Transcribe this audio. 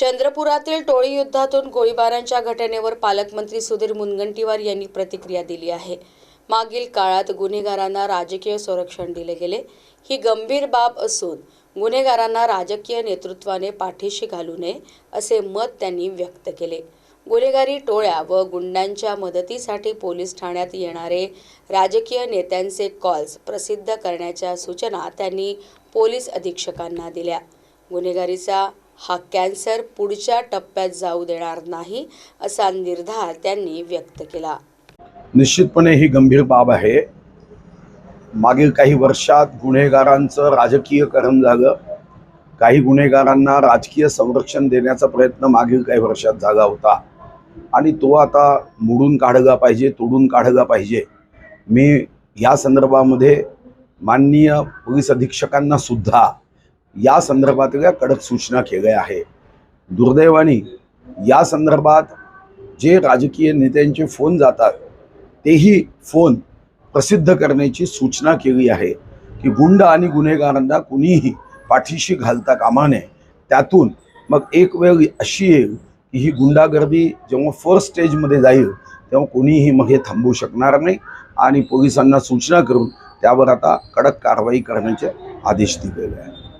चंद्रपुरातील टोळी युद्धातून गोळीबारांच्या घटनेवर पालकमंत्री सुधीर मुनगंटीवार यांनी प्रतिक्रिया दिली आहे. मागील काळात गुन्हेगारांना राजकीय संरक्षण दिले गेले. ही गंभीर बाब असून गुन्हेगारांना राजकीय नेतृत्वाने पाठीशी घालू नये असे मत त्यांनी व्यक्त केले. गुन्हेगारी टोळ्या व गुंडांच्या मदतीसाठी पोलीस ठाण्यात येणारे राजकीय नेत्यांचे कॉल्स प्रसिद्ध करण्याच्या सूचना त्यांनी पोलीस अधीक्षकांना दिल्या. गुन्हेगारीचा हा कॅन्सर पुढच्या टप्प्यात जाऊ देणार नाही असा निर्धार त्यांनी व्यक्त केला. निश्चितपणे ही गंभीर बाब आहे. मागील काही वर्षात गुन्हेगारांचं राजकीयकरण झालं. काही गुन्हेगारांना राजकीय संरक्षण देण्याचा प्रयत्न मागील काही वर्षात झाला होता. आणि तो आता मोडून काढला पाहिजे तोडून काढला पाहिजे. मी या संदर्भामध्ये माननीय पोलीस अधीक्षकांना सुद्धा या संदर्भातल्या कडक सूचना केल्या आहे दुर्दैवाने या संदर्भात जे राजकीय नेत्यांचे फोन जातात तेही फोन प्रसिद्ध करण्याची सूचना केली आहे की गुंड आणि गुन्हेगारांना कुणीही पाठीशी घालता कामा नये. त्यातून मग एक वेळ अशी येईल की ही गुंडागर्दी जेव्हा फर्स्ट स्टेजमध्ये जाईल तेव्हा कोणीही मग हे थांबवू शकणार नाही आणि पोलिसांना सूचना करून त्यावर आता कडक कारवाई करण्याचे आदेश दिलेले आहेत.